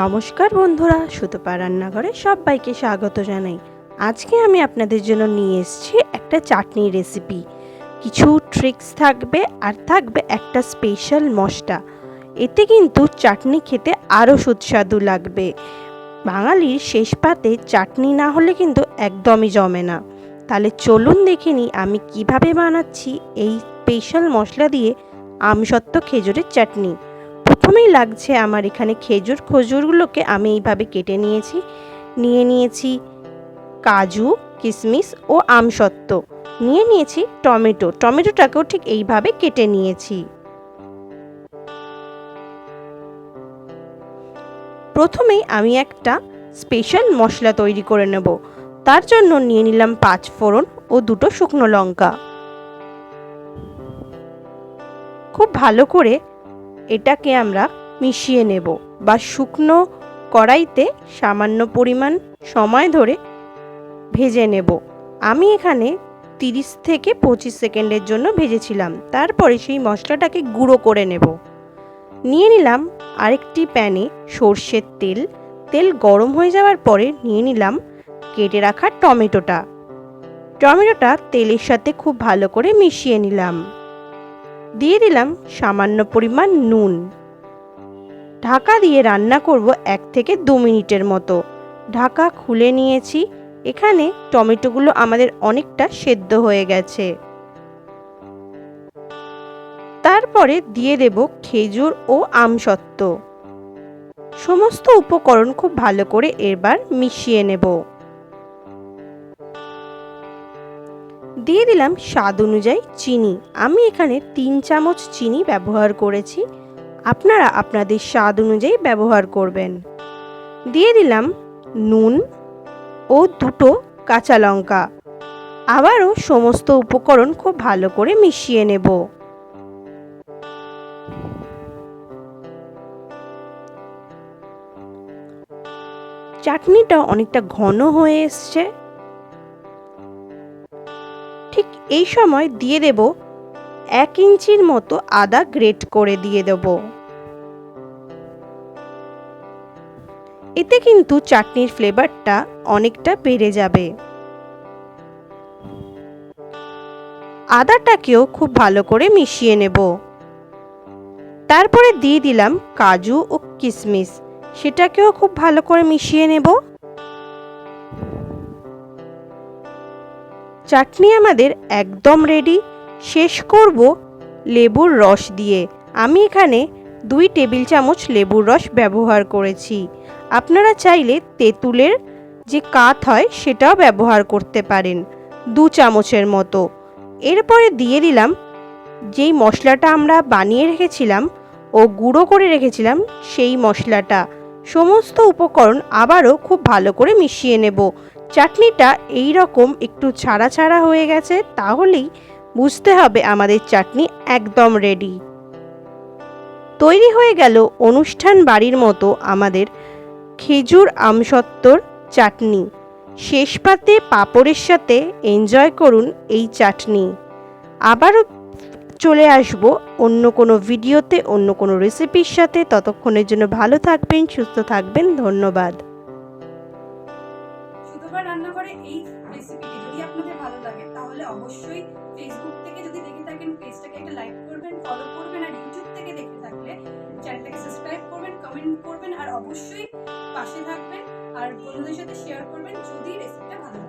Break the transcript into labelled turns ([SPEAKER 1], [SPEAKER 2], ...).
[SPEAKER 1] নমস্কার বন্ধুরা সুতপা রান্নাঘরে সবাইকে স্বাগত জানাই। আজকে আমি আপনাদের জন্য নিয়ে এসেছি একটা চাটনি রেসিপি কিছু ট্রিক্স থাকবে আর থাকবে একটা স্পেশাল মশলা। এতে কিন্তু চাটনি খেতে আরও সুস্বাদু লাগবে। বাঙালির শেষ পাতে চাটনি না হলে কিন্তু একদমই জমে না। তাহলে চলুন দেখে নিই আমি কীভাবে বানাচ্ছি এই স্পেশাল মশলা দিয়ে আমসত্ত্ব খেজুরের চাটনি। প্রথমেই লাগছে আমার এখানে খেজুর। খজুরগুলোকে আমি এইভাবে কেটে নিয়েছি। নিয়ে নিয়েছি কাজু কিশমিশ ও আমসত্ত্ব। নিয়ে নিয়েছি টমেটো। টমেটোটাকেও ঠিক এইভাবে কেটে নিয়েছি। প্রথমেই আমি একটা স্পেশাল মশলা তৈরি করে নেব। তার জন্য নিয়ে নিলাম পাঁচ ফোড়ন ও দুটো শুকনো লঙ্কা। খুব ভালো করে এটাকে আমরা মিশিয়ে নেব বা শুকনো কড়াইতে সামান্য পরিমাণ সময় ধরে ভেজে নেব। আমি এখানে তিরিশ থেকে পঁচিশ সেকেন্ডের জন্য ভেজেছিলাম। তারপরে সেই মশলাটাকে গুঁড়ো করে নেব। নিয়ে নিলাম আরেকটি প্যানে সর্ষের তেল। তেল গরম হয়ে যাওয়ার পরে নিয়ে নিলাম কেটে রাখা টমেটোটা। টমেটোটা তেলের সাথে খুব ভালো করে মিশিয়ে নিলাম। দিয়ে দিলাম সামান্য পরিমাণ নুন। ঢাকা দিয়ে রান্না করব এক থেকে দু মিনিটের মতো। ঢাকা খুলে নিয়েছি। এখানে টমেটোগুলো আমাদের অনেকটা সেদ্ধ হয়ে গেছে। তারপরে দিয়ে দেব খেজুর ও আমসত্ত্ব। সমস্ত উপকরণ খুব ভালো করে এবার মিশিয়ে নেব। দিয়ে দিলাম স্বাদ অনুযায়ী চিনি। আমি এখানে তিন চামচ চিনি ব্যবহার করেছি। আপনারা আপনাদের স্বাদ অনুযায়ী ব্যবহার করবেন। দিয়ে দিলাম নুন ও দুটো কাঁচা লঙ্কা। আবারও সমস্ত উপকরণ খুব ভালো করে মিশিয়ে নেব। চাটনিটা অনেকটা ঘন হয়ে এসছে। এই সময় দিয়ে দেব এক ইঞ্চির মতো আদা গ্রেট করে দিয়ে দেব। এতে কিন্তু চাটনির ফ্লেভারটা অনেকটা বেড়ে যাবে। আদাটাকেও খুব ভালো করে মিশিয়ে নেব। তারপরে দিয়ে দিলাম কাজু ও কিশমিশ সেটাকেও খুব ভালো করে মিশিয়ে নেব। চাটনি আমাদের একদম রেডি শেষ করব লেবুর রস দিয়ে। আমি এখানে দুই টেবিল চামচ লেবুর রস ব্যবহার করেছি। আপনারা চাইলে তেঁতুলের যে কাত হয় সেটাও ব্যবহার করতে পারেন, দু চামচের মতো। এরপরে দিয়ে দিলাম যেই মশলাটা আমরা বানিয়ে রেখেছিলাম ও গুঁড়ো করে রেখেছিলাম সেই মশলাটা। সমস্ত উপকরণ আবারও খুব ভালো করে মিশিয়ে নেব। চাটনিটা এই রকম একটু ছাড়া ছাড়া হয়ে গেছে, তাহলেই বুঝতে হবে আমাদের চাটনি একদম রেডি তৈরি হয়ে গেল অনুষ্ঠান বাড়ির মতো আমাদের খেজুর আমসত্ত্বর চাটনি। শেষ পাতে পাঁপড়ের সাথে এনজয় করুন এই চাটনি। আবারও চলে আসব অন্য কোনো ভিডিওতে অন্য কোনো রেসিপির সাথে। ততক্ষণের জন্য ভালো থাকবেন, সুস্থ থাকবেন, ধন্যবাদ।
[SPEAKER 2] অবশ্যই ফেসবুক থেকে যদি দেখে থাকেন পেজটাকে একটা লাইক করবেন ফলো করবেন, আর ইউটিউব থেকে দেখে থাকলে চ্যানেলটাকে সাবস্ক্রাইব করবেন কমেন্ট করবেন, আর অবশ্যই পাশে থাকবেন, আর বন্ধুদের সাথে শেয়ার করবেন যদি রেসিপিটা ভালো